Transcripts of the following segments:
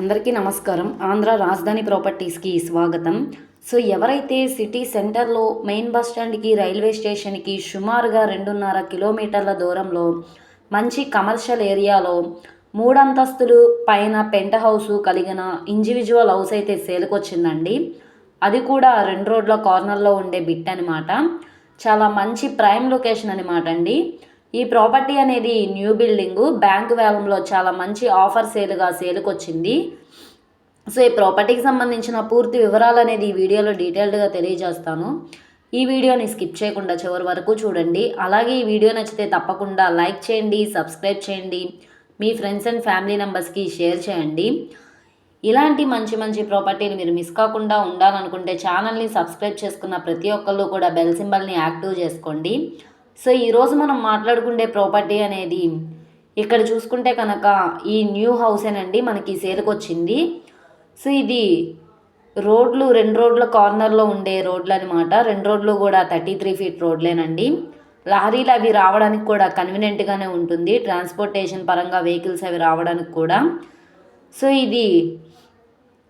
అందరికీ నమస్కారం. ఆంధ్ర రాజధాని ప్రాపర్టీస్కి స్వాగతం. సో ఎవరైతే సిటీ సెంటర్లో మెయిన్ బస్ స్టాండ్కి రైల్వే స్టేషన్కి సుమారుగా రెండున్నర కిలోమీటర్ల దూరంలో మంచి కమర్షియల్ ఏరియాలో మూడంతస్తులు పైన పెంట్ హౌస్ కలిగిన ఇండివిజువల్ హౌస్ అయితే సేలుకొచ్చిందండి. అది కూడా రెండు రోడ్ల కార్నర్లో ఉండే బిట్ అనమాట చాలా మంచి ప్రైమ్ లొకేషన్ అనమాట అండి. ఈ ప్రాపర్టీ అనేది న్యూ బిల్డింగు. బ్యాంక్ వేలంలో చాలా మంచి ఆఫర్ సేల్గా సేలుకొచ్చింది. సో ఈ ప్రాపర్టీకి సంబంధించిన పూర్తి వివరాలు అనేది ఈ వీడియోలో డీటెయిల్డ్గా తెలియజేస్తాను. ఈ వీడియోని స్కిప్ చేయకుండా చివరి వరకు చూడండి. అలాగే ఈ వీడియో నచ్చితే తప్పకుండా లైక్ చేయండి సబ్స్క్రైబ్ చేయండి మీ ఫ్రెండ్స్ అండ్ ఫ్యామిలీ మెంబర్స్కి షేర్ చేయండి. ఇలాంటి మంచి మంచి ప్రాపర్టీలు మీరు మిస్ కాకుండా ఉండాలనుకుంటే ఛానల్ని సబ్స్క్రైబ్ చేసుకున్న ప్రతి ఒక్కళ్ళు కూడా బెల్ సింబల్ని యాక్టివ్ చేసుకోండి. సో ఈరోజు మనం మాట్లాడుకునే ప్రాపర్టీ అనేది ఇక్కడ చూసుకుంటే కనుక ఈ న్యూ హౌసేనండి మనకి సేల్కి వచ్చింది. సో ఇది రోడ్లు రెండు రోడ్ల కార్నర్లో ఉండే రోడ్లు అనమాట రెండు రోడ్లు కూడా థర్టీ త్రీ ఫీట్ రోడ్లేనండి. లారీలు అవి రావడానికి కూడా కన్వీనియంట్గానే ఉంటుంది. ట్రాన్స్పోర్టేషన్ పరంగా వెహికల్స్ అవి రావడానికి కూడా. సో ఇది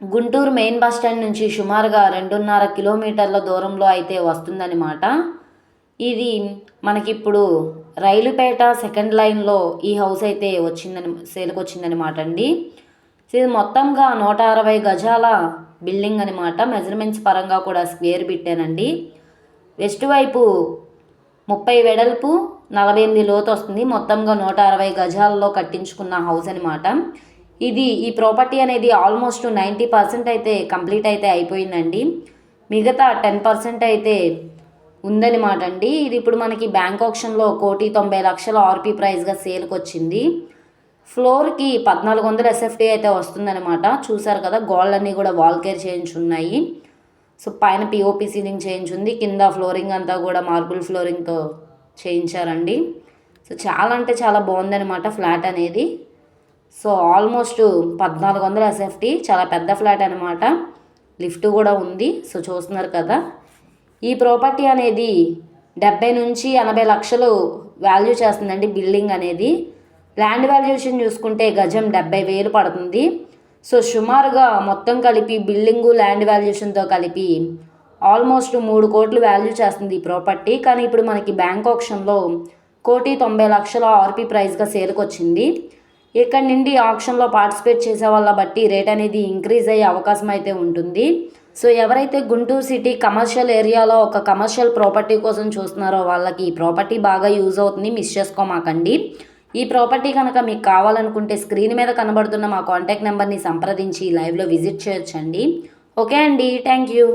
గుంటూరు మెయిన్ బస్ స్టాండ్ నుంచి సుమారుగా రెండున్నర కిలోమీటర్ల దూరంలో అయితే వస్తుందన్నమాట. ఇది మనకిప్పుడు రైలుపేట సెకండ్ లైన్లో ఈ హౌస్ అయితే వచ్చిందని సేల్కి వచ్చిందనమాట అండి. ఇది మొత్తంగా నూట అరవై గజాల బిల్డింగ్ అనమాట మెజర్మెంట్స్ పరంగా కూడా స్క్వేర్ పెట్టానండి వెస్ట్ వైపు ముప్పై వెడల్పు నలభై ఎనిమిది లోతు వస్తుంది మొత్తంగా నూట అరవై గజాలలో కట్టించుకున్న హౌస్ అనమాట ఇది ఈ ప్రాపర్టీ అనేది ఆల్మోస్ట్ నైంటీ పర్సెంట్ అయితే కంప్లీట్ అయితే అయిపోయిందండి. మిగతా టెన్ పర్సెంట్ అయితే ఉందన్నమాట అండి. ఇది ఇప్పుడు మనకి బ్యాంక్ ఆప్షన్లో కోటి తొంభై లక్షల ఆర్పీ ప్రైస్గా సేల్కి వచ్చింది ఫ్లోర్కి పద్నాలుగు వందల ఎస్ఎఫ్టీ అయితే వస్తుందన్నమాట చూసారు కదా గోల్డ్ అన్నీ కూడా వాల్ కేర్ చేయించున్నాయి. సో పైన పిఓపి సీలింగ్ చేయించుంది. కింద ఫ్లోరింగ్ అంతా కూడా మార్బుల్ ఫ్లోరింగ్తో చేయించారండి. సో చాలా అంటే చాలా బాగుందన్నమాట ఫ్లాట్ అనేది. సో ఆల్మోస్ట్ పద్నాలుగు వందల ఎస్ఎఫ్టీ చాలా పెద్ద ఫ్లాట్ అనమాట లిఫ్ట్ కూడా ఉంది. సో చూస్తున్నారు కదా ఈ ప్రాపర్టీ అనేది డెబ్బై నుంచి ఎనభై లక్షలు వాల్యూ చేస్తుందండి బిల్డింగ్ అనేది. ల్యాండ్ వాల్యుయేషన్ చూసుకుంటే గజం డెబ్బై వేలు పడుతుంది. సో సుమారుగా మొత్తం కలిపి బిల్డింగు ల్యాండ్ వాల్యుయేషన్తో కలిపి ఆల్మోస్ట్ మూడు కోట్లు వాల్యూ చేస్తుంది ఈ ప్రాపర్టీ. కానీ ఇప్పుడు మనకి బ్యాంక్ ఆప్షన్లో కోటి తొంభై లక్షల ఆర్పీ ప్రైస్గా సేల్కి వచ్చింది ఇక్కడ నుండి ఆప్షన్లో పార్టిసిపేట్ చేసే వాళ్ళ బట్టి రేట్ అనేది ఇంక్రీజ్ అయ్యే అవకాశం అయితే ఉంటుంది. సో ఎవరైతే గుంటూరు సిటీ కమర్షియల్ ఏరియాలో ఒక కమర్షియల్ ప్రాపర్టీ కోసం చూస్తున్నారో వాళ్ళకి ఈ ప్రాపర్టీ బాగా యూజ్ అవుతుంది. మిస్ చేసుకోమాకండి. ఈ ప్రాపర్టీ కనుక మీకు కావాలనుకుంటే స్క్రీన్ మీద కనబడుతున్న మా కాంటాక్ట్ నెంబర్ని సంప్రదించి లైవ్లో విజిట్ చేయొచ్చండి. ఓకే అండి. Thank you.